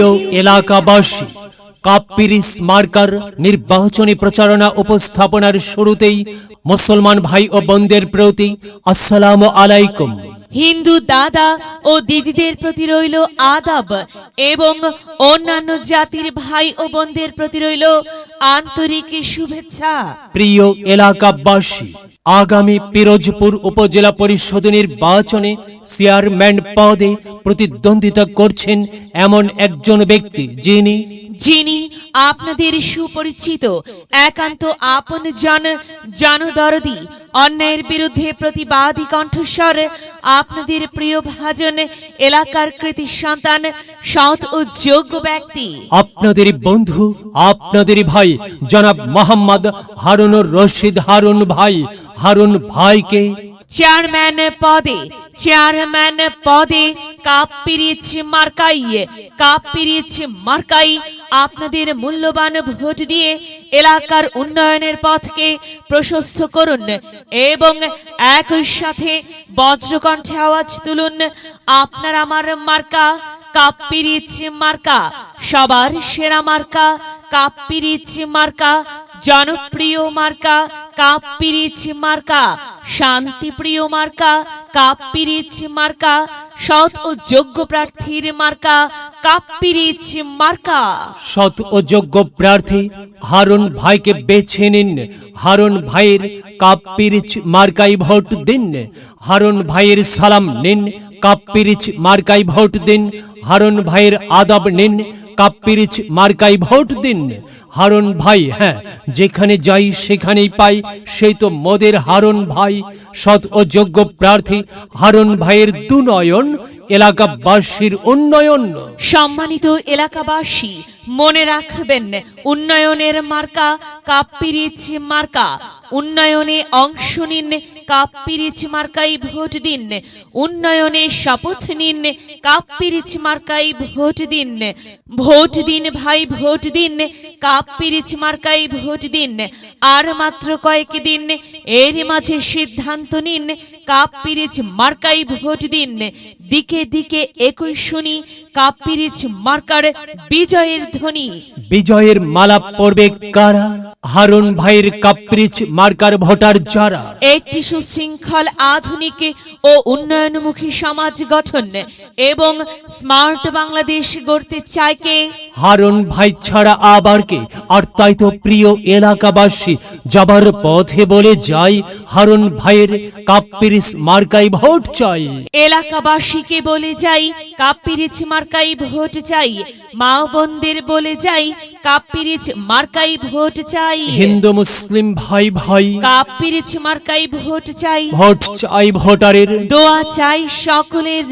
প্রিয় এলাকাবাসী কাপ্পিরিস মার্কার নির্বাচনী প্রচারণা উপস্থাপনার শুরুতেই মুসলমান ভাই ও বোনদের প্রতি আসসালামু আলাইকুম। হিন্দু দাদা ও দিদিদের প্রতি রইল আদাব এবং অন্যান্য জাতির ভাই ও বোনদের প্রতি রইল আন্তরিক শুভেচ্ছা। প্রিয় এলাকাবাসী আগামী পিরোজপুর উপজেলা পরিষদ নির্বাচনে চেয়ারম্যান পদে প্রতিদ্বন্দ্বিতা করছেন এমন একজন ব্যক্তি যিনি যিনি আপনাদের সুপরিচিত, একান্ত আপন জন, জনদরদি অন্যায়ের বিরুদ্ধে প্রতিবাদী কণ্ঠস্বর, আপনাদের প্রিয় ভাজন, এলাকার কৃতি সন্তান, সৎ ও যোগ্য ব্যক্তি। আপনাদের বন্ধু, আপনাদের ভাই, জনাব মোহাম্মদ হারুনুর রশিদ হারুন ভাই। হারুন ভাইকে চেয়ারম্যান পদে চেয়ারম্যান পদে কাপ পিরিচ মার্কাই কাপ পিরিচ মার্কাই আপনাদের মূল্যবান ভোট দিয়ে এলাকার উন্নয়নের পথকে প্রশস্ত করুন এবং একই সাথে বজ্রকণ্ঠে আওয়াজ তুলুন। আপনার আমার মার্কা কাপ পিরিচ মার্কা সবার সেরা মার্কা কাপ পিরিচ মার্কা জনপ্রিয় মার্কা কাপ পিরিচ মার্কা, শান্তিপ্রিয় মার্কা কাপ পিরিচ মার্কা, সৎ ও যোগ্য প্রার্থীর মার্কা কাপ পিরিচ মার্কা। সৎ ও যোগ্য প্রার্থী হারুন ভাইকে বেছে নিন। হারুন ভাইয়ের কাপ্পিরিচ মার্কাই ভোট দিন। হারুন ভাইয়ের সালাম নিন। কাপ্পিরিচ মার্কাই ভোট দিন। হারুন ভাইয়ের আদব নিন। কাপ্পিরিচ মার্কাই ভোট দিন। হারুন ভাই হ্যাঁ যেখানে যাই সেখানেই পাই। সেই তো মোদের হারুন ভাই, সৎ ও যোগ্য প্রার্থী হারুন ভাইয়ের দুনয়ন, এলাকাবাসীর উন্নয়ন। সম্মানিত এলাকাবাসী, মনে রাখবেন, উন্নয়নের মার্কা কাপ্পিরিচ মার্কা। উন্নয়নে অংশ নিন কাপ্পিরিচ মার্কাই ভোট দিন। উন্নয়নে শপথ নিন। কাপ্পিরিচ মার্কাই ভোট দিন। ভোট দিন ভাই, ভোট দিন। কাপ্পিরিচ মার্কাই ভোট দিন। আর মাত্র কয়েক দিন, এর মাঝে সিদ্ধান্ত নিন। কাপ্পিরিচ মার্কাই ভোট দিন। দিকে দিকে একই শুনি, কাপ্পিরিচ মার্কার বিজয়ের ধ্বনি। বিজয়ের মালা পড়বে কারা? হারুন ভাইয়ের কাপ্রিচ মার্কার ভোটার যারা। একটি সুশৃঙ্খল আধুনিক ও উন্নয়নমুখী সমাজ গঠন এবং স্মার্ট বাংলাদেশ গড়তে চায় কে? হারুন ভাই ছাড়া আবার কে? আর তাই তো প্রিয় এলাকাবাসী যাবার পথে বলে যাই হারুন ভাইয়ের কাপ্রিচ মার্কাই ভোট চাই। এলাকাবাসীকে বলে যাই কাপ্পিরিচ মার্কাই ভোট চাই। মা বোনদের বলে যাই কাপ্পিরিচ মার্কাই ভোট চাই। হিন্দু মুসলিম ভাই ভাই কাপ্পিরিচ মার্কাই ভোট চাই। ভোট চাই ভোটারের। দোয়া চাই সকলের।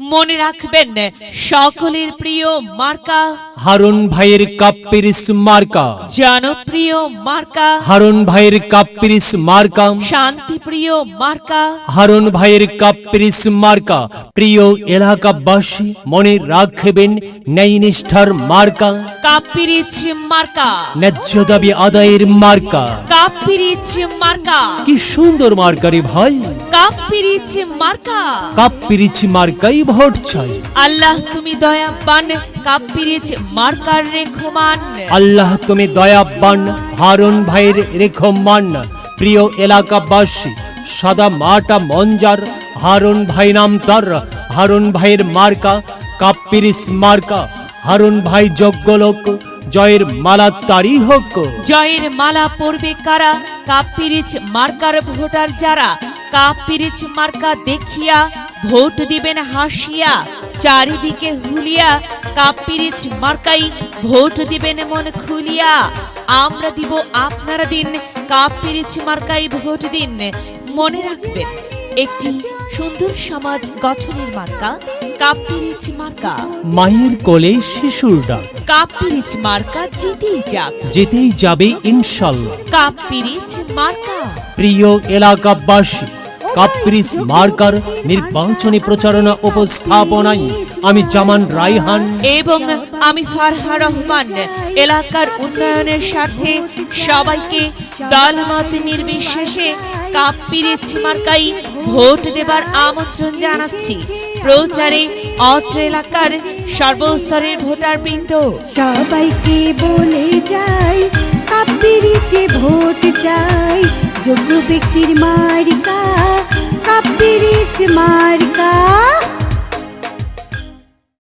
মনে রাখবেন সকলের প্রিয় মার্কা হারুন ভাইয়ের কাপ্রিচ মার্কা। জনপ্রিয় মার্কা। হারুন ভাইয়ের কাপ্রিচ মার্কা। শান্তিপ্রিয় মার্কা। হারুন ভাইয়ের কাপ্রিস মার্কা। প্রিয় এলাকাবাসী মনে রাখবেন ন্যায় নিষ্ঠার মার্কা কাপ্পিরিচ মার্কা। ন্যায্য দাবি আদায়ের মার্কা। কাপ্পিরিচ মার্কা। কি সুন্দর মার্কারে ভাই। কাপ্পিরিচ মার্কা। কাপ্পিরিচ মার্কাই ভোট চাই আল্লাহ তুমি দয়াবান কাপ্পিরিচ মার্কার রেখমান। আল্লাহ তুমি দয়াবান হারুন ভাইয়ের রেখো মান প্রিয় এলাকাবাসী সাদা মাটা মঞ্জার হারুন ভাই নাম তার। হারুন ভাইয়ের মার্কা কাপ্পিরিস মার্কা। হারুন ভাই যোগ্য লোক জয়ের মালা তারি হোক। জয়ের মালা পড়বে কারা? কাপ্পিরিচ মার্কার ভোটার যারা? কাপ্পিরিচ মার্কা দেখিয়া ভোট দিবেন হাসিয়া চারিদিকে হুলিয়া কাপ্পিরিচ মার্কাই ভোট দিবেন মন খুলিয়া। আমরা দিব আপনারা দিন কাপ্পিরিচ মার্কাই ভোট দিন। মনে রাখবেন একটি সুন্দর সমাজ গঠনের মার্কা কাপ্পিরিচ মার্কা। মায়ের কোলে শিশুর ডাক। কাপ্পিরিচ মার্কা জিতেই যাক। যেতেই যাবে ইনশাল্লাহ। কাপ্পিরিচ মার্কা। প্রিয় এলাকাবাসী কাপ্রিস মার্কার নির্বাচনী প্রচারণা উপস্থাপনায় আমি জামান রাইহান এবং আমি ফারহা রহমান। এলাকার উন্নয়নের স্বার্থে সবাইকে দলমত নির্বিশেষে কাপ্পিরিচ মার্কাই ভোট দেবার আমন্ত্রণ জানাচ্ছি। প্রচারে অত্র এলাকার সর্বস্তরের ভোটার বৃন্দ সবাইকে বলে যাই কাপ্পিরিচে ভোট চাই। যোগ্য ব্যক্তির মার্কা মার্কা